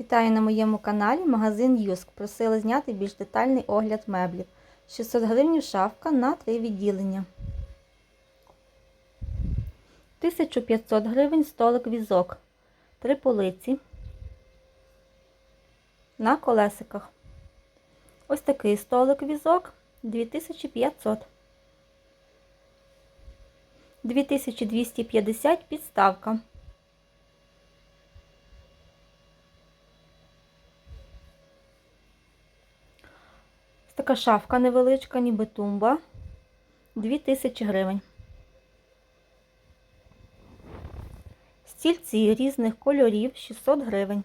Вітаю на моєму каналі магазин Юск. Просила зняти більш детальний огляд меблів. 600 гривень шафка на 3 відділення. 1500 гривень столик візок. Три полиці на колесиках. Ось такий столик візок 2500. 2250 підставка. Така шафка невеличка, ніби тумба. 2000 гривень. Стільці різних кольорів 600 гривень.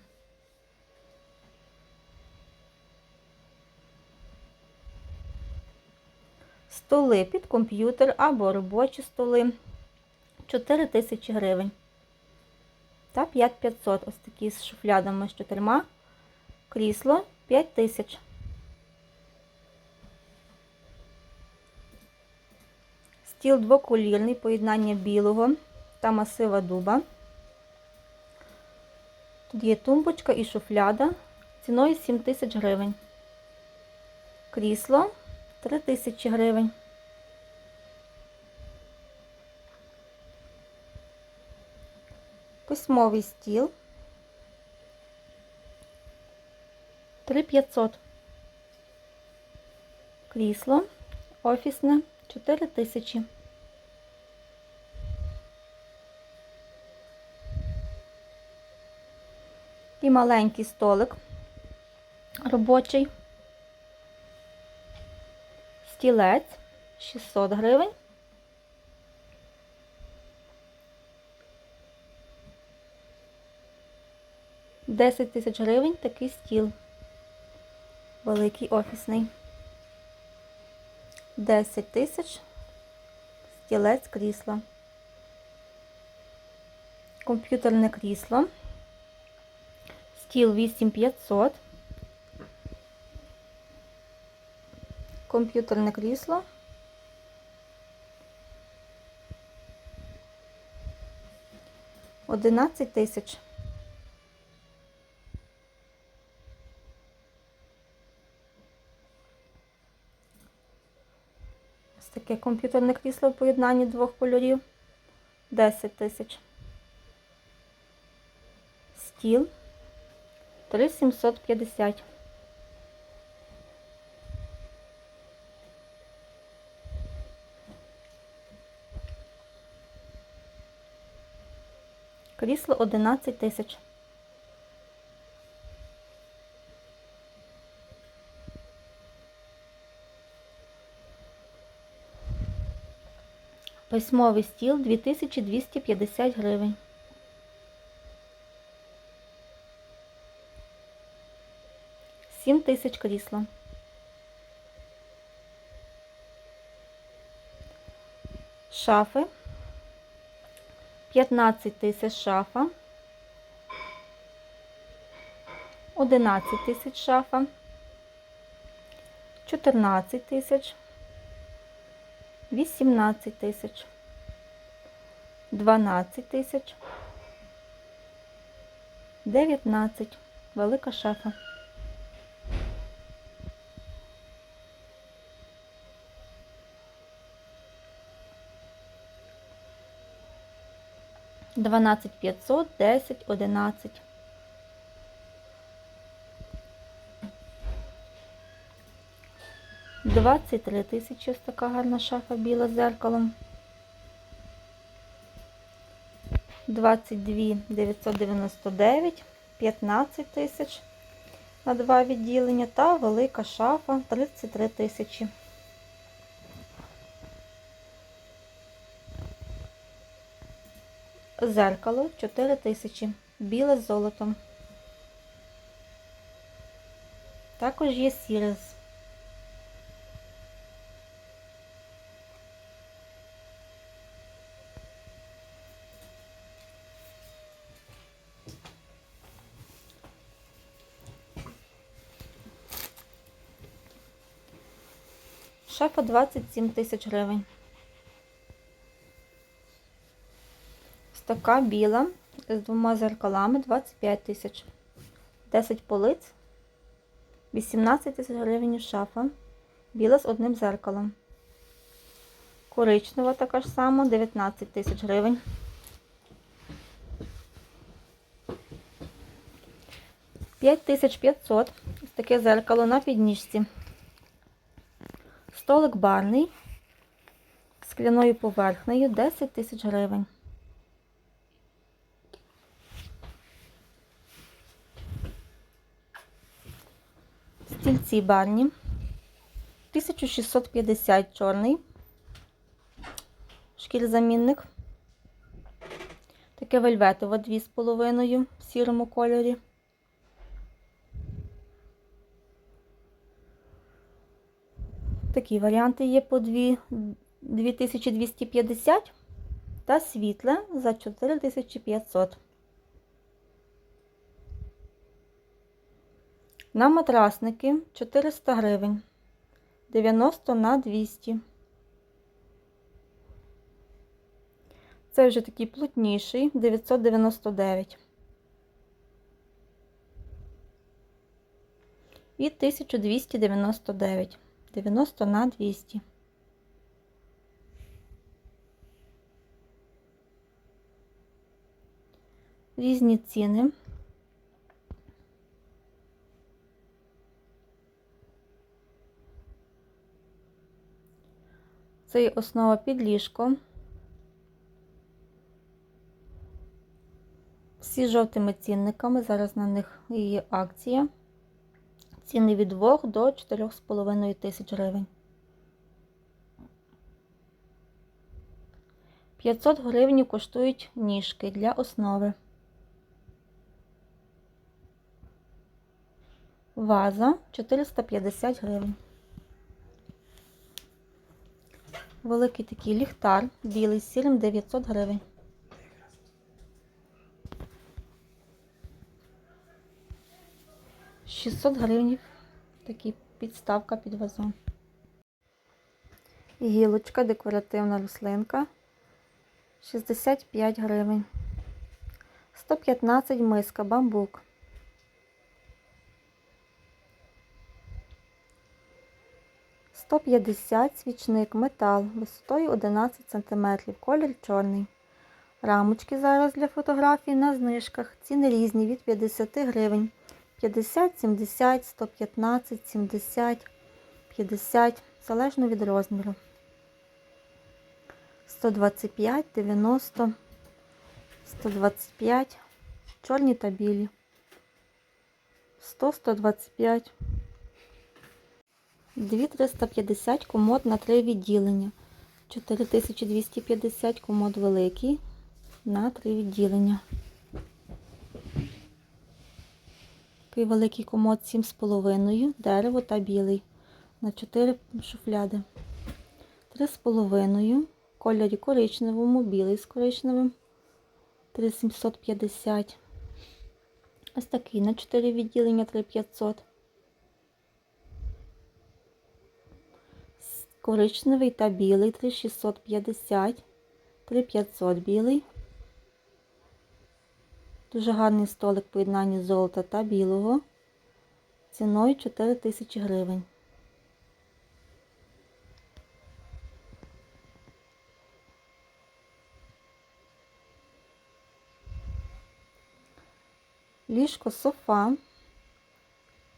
Столи під комп'ютер або робочі столи 4000 гривень. Та 5500 ось такі з шуфлядами з чотирма. Крісло 5000. Стіл двоколірний, поєднання білого та масива дуба. Тут є тумбочка і шуфляда ціною 7 тисяч гривень. Крісло 3 тисячі гривень. Письмовий стіл 3500. Крісло офісне 4000. І маленький столик робочий. Стілець 600 гривень. Десять тисяч гривень такий стіл. Великий офісний. 10 тисяч стілець крісла. Комп'ютерне крісло. Стіл 8500. Комп'ютерне крісло. Одинадцять тисяч. Таке комп'ютерне крісло в поєднанні двох кольорів. 10 тисяч. Стіл 3750. Крісло 11 тисяч. Письмовий стіл 2250 гривень. Сім тисяч крісла. Шафи. 15 тисяч шафа. 11 тисяч шафа. 14 тисяч. 18 тисяч. 12 тисяч. 19. Велика шафа. Дванадцять п'ятсот, десять, одинадцять. Двадцять три тисячі ось така гарна шафа біла з зеркалом. Двадцять дві дев'ятсот дев'яносто дев'ять, п'ятнадцять тисяч на два відділення та велика шафа 33 тисячі. Зеркало 4 тисячі, біле з золотом. Також є сіре з Шафа 27 тисяч гривень. Ось така біла з двома зеркалами 25 тисяч. 10 полиць, 18 тисяч гривень шафа, біла з одним зеркалом. Коричнева така ж сама, 19 тисяч гривень. П'ять тисяч п'ятсот. Ось таке зеркало на підніжці. Столик барний з скляною поверхнею 10 тисяч гривень. Стільці барні 1650 чорний. Шкірзамінник. Таке вельветове 2,5 в сірому кольорі. Такі варіанти є по 2, 2250 та світле за 4500. На матрасники 400 гривень. 90 на 200. Це вже такий плотніший 999. І 1299. 90 на 200. Різні ціни. Це основа під ліжко. Всі жовтими цінниками. Зараз на них є акція. Ціни від 2 до 4,5 тисяч гривень. 500 гривень коштують ніжки для основи. Ваза 450 гривень. Великий такий ліхтар, білий з сірим 900 гривень. Шістсот гривень. Такий підставка під вазон. Гілочка, декоративна рослинка. 65 гривень. 115 миска, бамбук. Сто п'ятдесят свічник, метал, висотою 11 см, колір чорний. Рамочки зараз для фотографій на знижках. Ціни різні від 50 гривень. 50, 70, 115, 70, 50, залежно від розміру. 125, 90, 125, чорні та білі. 100, 125. 2350 комод на три відділення. 4250 комод великий на три відділення. Такий великий комод 7,5, дерево та білий. На 4 шуфляди. 3,5, кольорі коричневому, білий з коричневим. 3750. Ось такий на 4 відділення 3500. Коричневий та білий 3650, 3500 білий. Дуже гарний столик поєднання золота та білого. Ціною 4000 гривень. Ліжко софа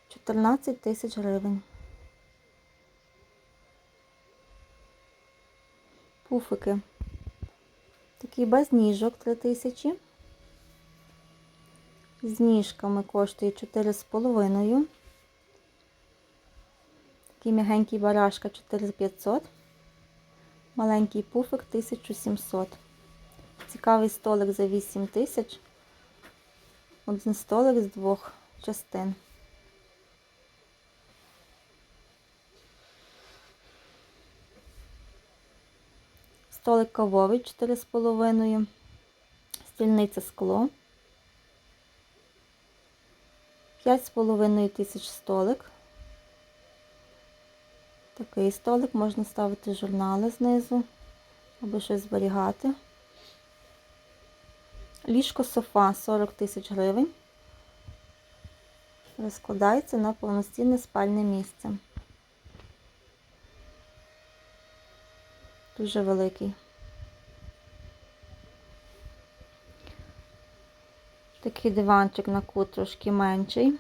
14 тисяч гривень. Пуфики. Такий без ніжок 3 тисячі. З ніжками коштує 4,5. Такий м'ягенький барашка 4500. Маленький пуфик 1700. Цікавий столик за 8 тисяч. Один столик з двох частин. Столик кавовий 4,5. Стільниця скло. 5,5 тисяч столик. Такий столик можна ставити журнали знизу, або щось зберігати. Ліжко софа 40 тисяч гривень. розкладається на повноцінне спальне місце. Дуже великий. Такий диванчик на кут трошки менший.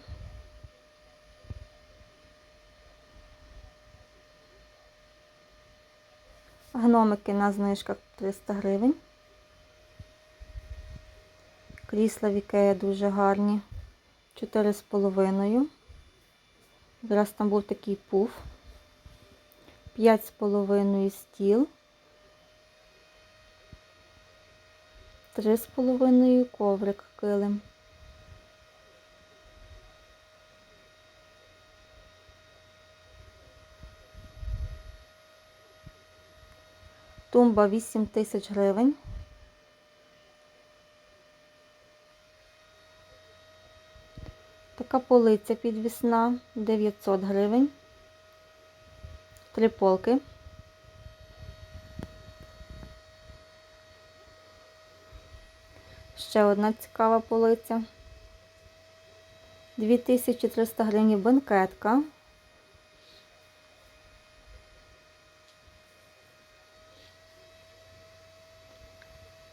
Гномики на знижках 300 гривень. Крісла в Ікея дуже гарні. 4,5. Зараз там був такий пуф. 5,5 стіл. 3,5 коврик килим. Тумба 8 тисяч гривень. Така полиця підвісна 900 гривень. Три полки. Ще одна цікава полиця. 2300 гривень бенкетка.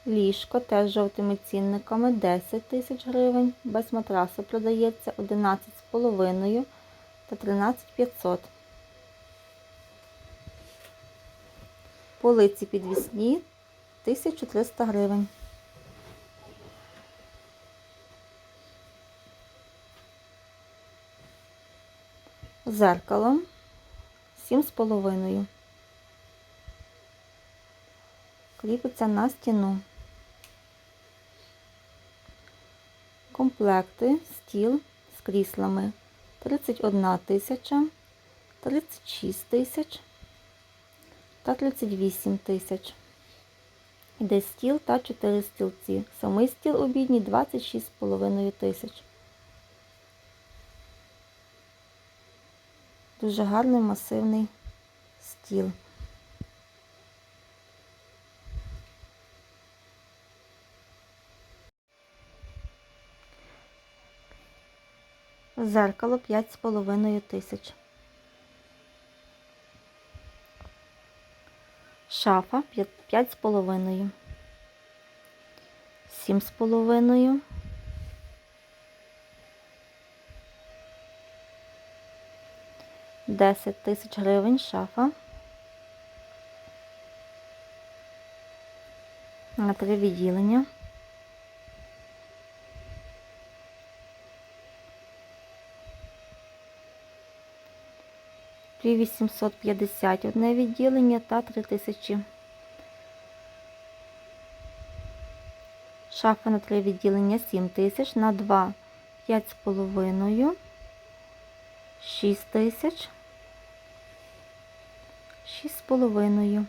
Ліжко теж з жовтими цінниками 10 тисяч гривень. Без матрасу продається 11,5 та 13500. Полиці підвісні 1300 гривень. Зеркало 7,5. Кріпиться на стіну. Комплекти, стіл з кріслами 31 тисяча, 36 тисяч та 38 тисяч. Йде стіл та 4 стілці. Самий стіл обідній 26,5 тисяч. Дуже гарний масивний стіл. Зеркало 5,5 тисяч. Шафа 5,5. 7,5. Десять тисяч гривень шафа. На три відділення. Дві 850 одне відділення та 3000. Шафа на три відділення 7 тисяч, на 2 5,5, 6 тисяч, 6,5.